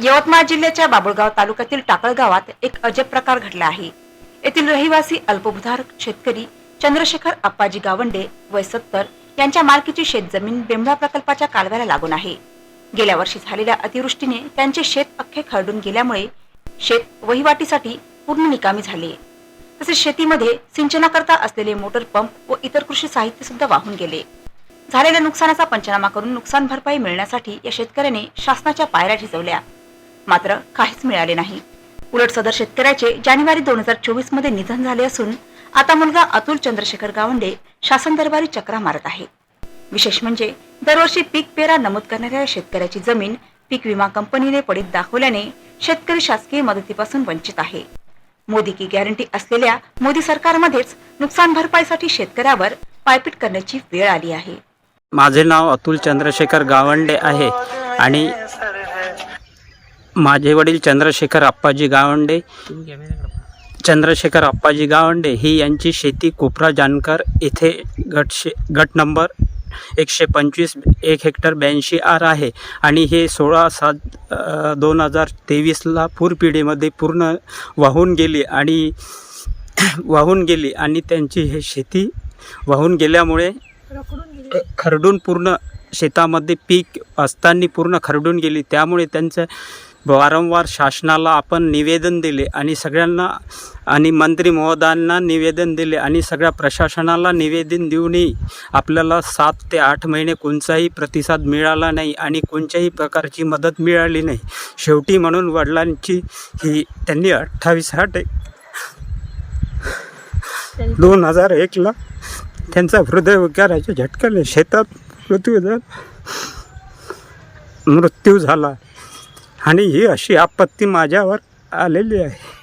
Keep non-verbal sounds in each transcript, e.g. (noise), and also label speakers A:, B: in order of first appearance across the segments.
A: यवतमाळ जिल्ह्याच्या बाबुळगाव तालुक्यातील टाकळ गावात एक अजब प्रकार घडला आहे. येथील रहिवासी अल्पभूधारक शेतकरी चंद्रशेखर अप्पाजी गावंडे वय सत्तर यांच्या मालकीची शेतजमीन बेंबळा प्रकल्पाच्या कालव्याला लागून आहे. गेल्या वर्षी झालेल्या अतिवृष्टीने त्यांचे शेत अख्खे खरडून गेल्यामुळे शेत वहिवाटीसाठी पूर्ण निकामी झाले. तसेच शेतीमध्ये सिंचनाकरता असलेले मोटर पंप व इतर कृषी साहित्य सुद्धा वाहून गेले. झालेल्या नुकसानाचा पंचनामा करून नुकसान भरपाई मिळण्यासाठी या शेतकऱ्याने शासनाच्या पायऱ्या झिजवल्या मात्र काहीच मिळाले नाही. उलट सदर शेतकऱ्याचे जानेवारी दोन हजार चोवीसमध्ये निधन झाले असून आता मुलगा अतुल चंद्रशेखर गावंडे शासन दरबारी चक्रा मारत आहे. विशेष म्हणजे दरवर्षी पीक पेरा नमूद करणाऱ्या शेतकऱ्याची जमीन पीक विमा कंपनीने पडीत दाखवल्याने शेतकरी शासकीय मदतीपासून वंचित आहे. मोदी की गॅरंटी असलेल्या मोदी सरकारमध्येच नुकसान भरपाईसाठी शेतकऱ्यावर पायपीट करण्याची वेळ आली आहे.
B: माझे नाव अतुल चंद्रशेखर गावंडे आहे आणि माझे वडील चंद्रशेखर आप्पाजी गावंडे. चंद्रशेखर आप्पाजी गावंडे ही यांची शेती कोपरा जानकर येथे गट शे गट नंबर एकशे पंचवीस एक हेक्टर ब्याऐंशी आर आहे. आणि हे सोळा सात दोन हजार तेवीसला पूरपिढीमध्ये पूर्ण वाहून गेली आणि (clears throat) वाहून गेली आणि त्यांची हे शेती वाहून गेल्यामुळे खरडून पूर्ण शेतामध्ये पीक असताना पूर्ण खरडून गेली. त्यामुळे त्यांचं वारंवार शासनाला आपण निवेदन दिले आणि सगळ्यांना आणि मंत्री महोदयांना निवेदन दिले आणि सगळ्या प्रशासनाला निवेदन देऊनही आपल्याला सात ते आठ महिने कोणताही प्रतिसाद मिळाला नाही आणि कोणत्याही प्रकारची मदत मिळाली नाही. शेवटी म्हणून वडिलांची ही त्यांनी अठ्ठावीस आठ दोन हजार एकला त्यांचा हृदयविकाराच्या झटक्याने शेतात मृत्यू झाला मृत्यू झाला. आणि ही अशी आपत्ती माझ्यावर आलेली आहे.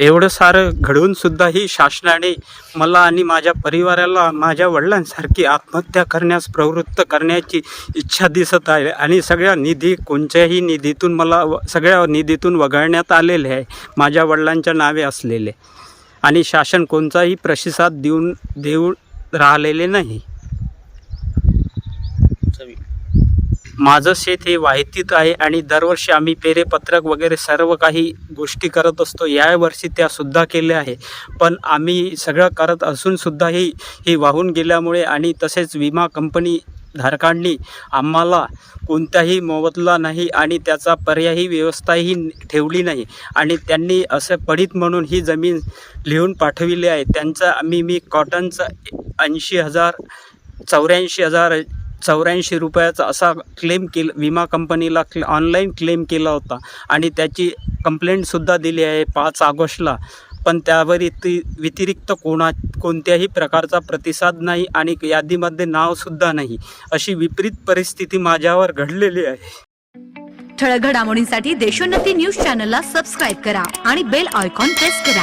B: एवढं सारं घडवून सुद्धा ही शासनाने मला आणि माझ्या परिवाराला माझ्या वडिलांसारखी आत्महत्या करण्यास प्रवृत्त करण्याची इच्छा दिसत आहे आणि सगळ्या निधी कोणत्याही निधीतून मला व- सगळ्या निधीतून वगळण्यात आलेले आहे. माझ्या वडिलांच्या नावे असलेले. आणि शासन कोणताही प्रतिसाद देऊन देऊन राहिलेले नाही. माझं शेत हे वाहितीत आहे आणि दरवर्षी आम्ही पेरेपत्रक वगैरे सर्व काही गोष्टी करत असतो. या वर्षी त्यासुद्धा केल्या आहे. पण आम्ही सगळं करत असूनसुद्धा ही ही वाहून गेल्यामुळे आणि तसेच विमा कंपनी धारकांनी आम्हाला कोणताही मोबदला नाही आणि त्याचा पर्यायी व्यवस्थाही ठेवली नाही. आणि त्यांनी असं पडीत म्हणून ही जमीन लिहून पाठविली आहे. त्यांचा आम्ही मी कॉटनचा ऐंशी हजार चौऱ्याऐंशी हजार चौऱ्याऐंशी रुपयाचा असा क्लेम केला विमा कंपनीला क्ले ऑनलाईन क्लेम केला होता. आणि त्याची कंप्लेंटसुद्धा दिली आहे पाच ऑगस्टला. पण त्यावर इति व्यतिरिक्त कोणा कोणत्याही प्रकारचा प्रतिसाद नाही आणि यादीमध्ये नावसुद्धा नाही. अशी विपरीत परिस्थिती माझ्यावर घडलेली आहे.
C: ठळक घडामोडींसाठी देशोन्नती न्यूज चॅनलला सबस्क्राईब करा आणि बेल आयकॉन प्रेस करा.